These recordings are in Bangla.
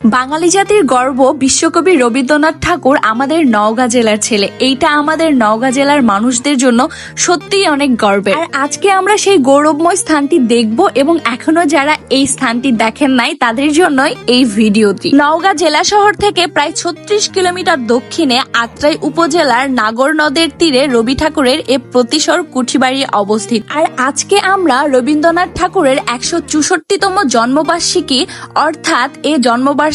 বাঙালি জাতির গর্ব বিশ্বকবি রবীন্দ্রনাথ ঠাকুর আমাদের নওগাঁ জেলার ছেলে। এইটা আমাদের নওগাঁ জেলার মানুষদের জন্য সত্যিই অনেক গর্বের। আর আজকে আমরা সেই গৌরবময় স্থানটি দেখব এবং এখনও যারা এই স্থানটি দেখেন নাই, তাদের জন্যই এই ভিডিওটি। নওগাঁ জেলা শহর থেকে প্রায় ছত্রিশ কিলোমিটার দক্ষিণে আত্রাই উপজেলার নাগর নদের তীরে রবি ঠাকুরের এ প্রতিসর কুঠিবাড়ি অবস্থিত। আর আজকে আমরা রবীন্দ্রনাথ ঠাকুরের একশো চৌষট্টিতম জন্মবার্ষিকী, অর্থাৎ এ জন্মবার্ষিকী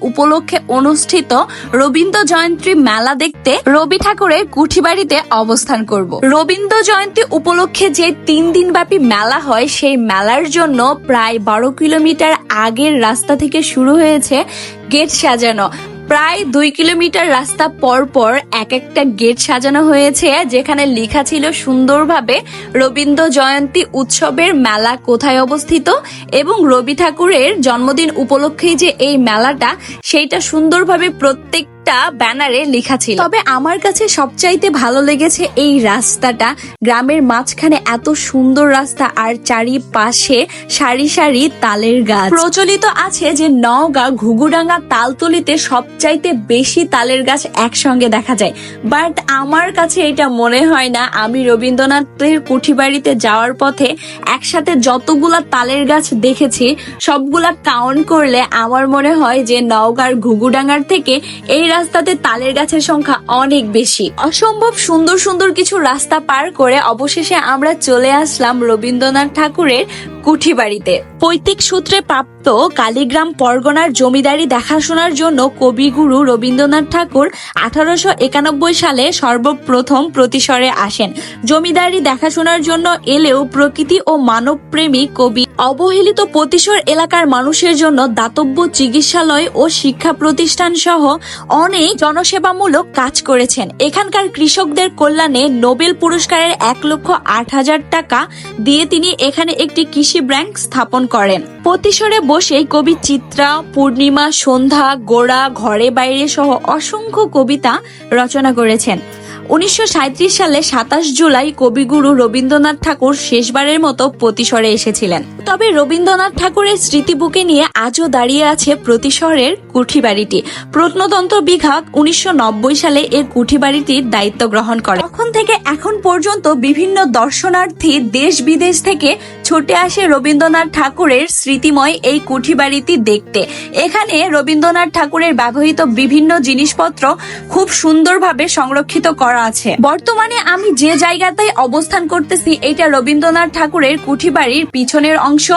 উপলক্ষে অনুষ্ঠিত রবীন্দ্র জয়ন্তী মেলা দেখতে রবি ঠাকুরের কুঠিবাড়িতে অবস্থান করব। রবীন্দ্র জয়ন্তী উপলক্ষে যে তিন দিন ব্যাপী মেলা হয়, সেই মেলার জন্য প্রায় বারো কিলোমিটার আগের রাস্তা থেকে শুরু হয়েছে গেট সাজানো। প্রায় দুই কিলোমিটার রাস্তা পর পর এক একটা গেট সাজানো হয়েছে, যেখানে লেখা ছিল সুন্দরভাবে রবীন্দ্র জয়ন্তী উৎসবের মেলা কোথায় অবস্থিত এবং রবি ঠাকুরের জন্মদিন উপলক্ষেই যে এই মেলাটা, সেইটা সুন্দরভাবে প্রত্যেকটা ব্যানারে লেখা ছিল। তবে আমার কাছে সবচাইতে ভালো লেগেছে এই রাস্তাটা। গ্রামের মাঝখানে এত সুন্দর রাস্তা আর চারিপাশে সারি সারি তালের গাছ। প্রচলিত আছে যে নওগাঁ ঘুঘুডাঙ্গা তালতলিতে সবচাইতে বেশি তালের গাছ একসঙ্গে দেখা যায়। বাট আমার কাছে এটা মনে হয় না। আমি রবীন্দ্রনাথের কুঠিবাড়িতে যাওয়ার পথে একসাথে যতগুলা তালের গাছ দেখেছি, সবগুলা কাউন্ট করলে আমার মনে হয় যে নওগাঁর ঘুঘুডাঙ্গার থেকে এই রাস্তাতে তালের গাছের সংখ্যা অনেক বেশি। অসম্ভব সুন্দর সুন্দর কিছু রাস্তা পার করে অবশেষে আমরা চলে আসলাম রবীন্দ্রনাথ ঠাকুরের কুঠিবাড়িতে। পৈতৃক সূত্রে প্রাপ্ত কালীগ্রাম পরগনার জমিদারি দেখাশোনার জন্য কবিগুরু রবীন্দ্রনাথ ঠাকুর আঠারোশো একানব্বই সালে সর্বপ্রথম প্রতিসরে আসেন। জমিদারি দেখাশোনার জন্য এলেও প্রকৃতি ও মানবপ্রেমী কবি অবহেলিত প্রতিসর এলাকার মানুষের জন্য দাতব্য চিকিৎসালয় ও শিক্ষা প্রতিষ্ঠান সহ অনেক জনসেবামূলক কাজ করেছেন। এখানকার কৃষকদের কল্যাণে নোবেল পুরস্কারের এক লক্ষ আট হাজার টাকা দিয়ে তিনি এখানে একটি কৃষি ব্যাংক স্থাপন করেন। প্রতিসরে বসে কবি চিত্রা, পূর্ণিমা, সন্ধ্যা, গোড়া, ঘরে বাইরে সহ অসংখ্য কবিতা রচনা করেছেন। উনিশশো সাঁইত্রিশ সালে সাতাশ জুলাই কবিগুরু রবীন্দ্রনাথ ঠাকুর শেষবারের মতো প্রতিসরে এসেছিলেন। তবে রবীন্দ্রনাথ ঠাকুরের স্মৃতি বুকে নিয়ে আজও দাঁড়িয়ে আছে প্রতিসরের কুঠিবাড়িটি। প্রত্নতন্ত্র বিভাগ উনিশশো নব্বই সালে এর কুঠিবাড়িটির দায়িত্ব গ্রহণ করে তখন থেকে এখন পর্যন্ত বিভিন্ন দর্শনার্থী দেশ বিদেশ থেকে ছুটে আসে রবীন্দ্রনাথ ঠাকুরের স্মৃতিময় এই কুঠিবাড়িটি দেখতে। এখানে রবীন্দ্রনাথ ঠাকুরের ব্যবহৃত বিভিন্ন জিনিসপত্র খুব সুন্দরভাবে সংরক্ষিত করা আছে। বর্তমানে আমি যে জায়গাতে অবস্থান করতেছি, এটা রবীন্দ্রনাথ ঠাকুরের কুঠিবাড়ির পিছনের অংশ।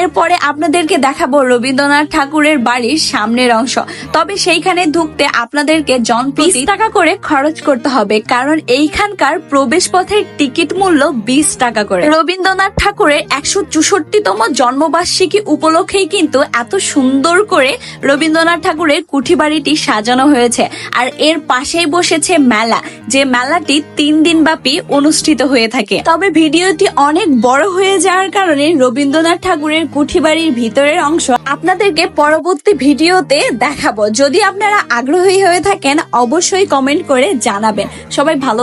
এরপরে আপনাদেরকে দেখাবো রবীন্দ্রনাথ ঠাকুরের বাড়ির সামনের অংশ। তবে সেইখানে ঢুকতে আপনাদেরকে জন টাকা করে খরচ করতে হবে, কারণ এইখানকার প্রবেশ পথের টিকিট মূল্য বিশ টাকা করে। রবীন্দ্রনাথ ঠাকুরের একশো চৌষট্টিতম জন্মবার্ষিকী উপলক্ষেই কিন্তু এত সুন্দর করে রবীন্দ্রনাথ ঠাকুরের কুঠিবাড়িটি সাজানো হয়েছে। আর এর পাশেই বসেছে মেলা, যে মেলাটি তিন দিন ব্যাপী অনুষ্ঠিত হয়ে থাকে। তবে ভিডিওটি অনেক বড় হয়ে যাওয়ার কারণে রবীন্দ্রনাথ ঠাকুরের কুঠি বাড়ির ভিতরের অংশ আপনাদেরকে পরবর্তী ভিডিওতে দেখাবো। যদি আপনারা আগ্রহী হয়ে থাকেন, অবশ্যই কমেন্ট করে জানাবেন। সবাই ভালো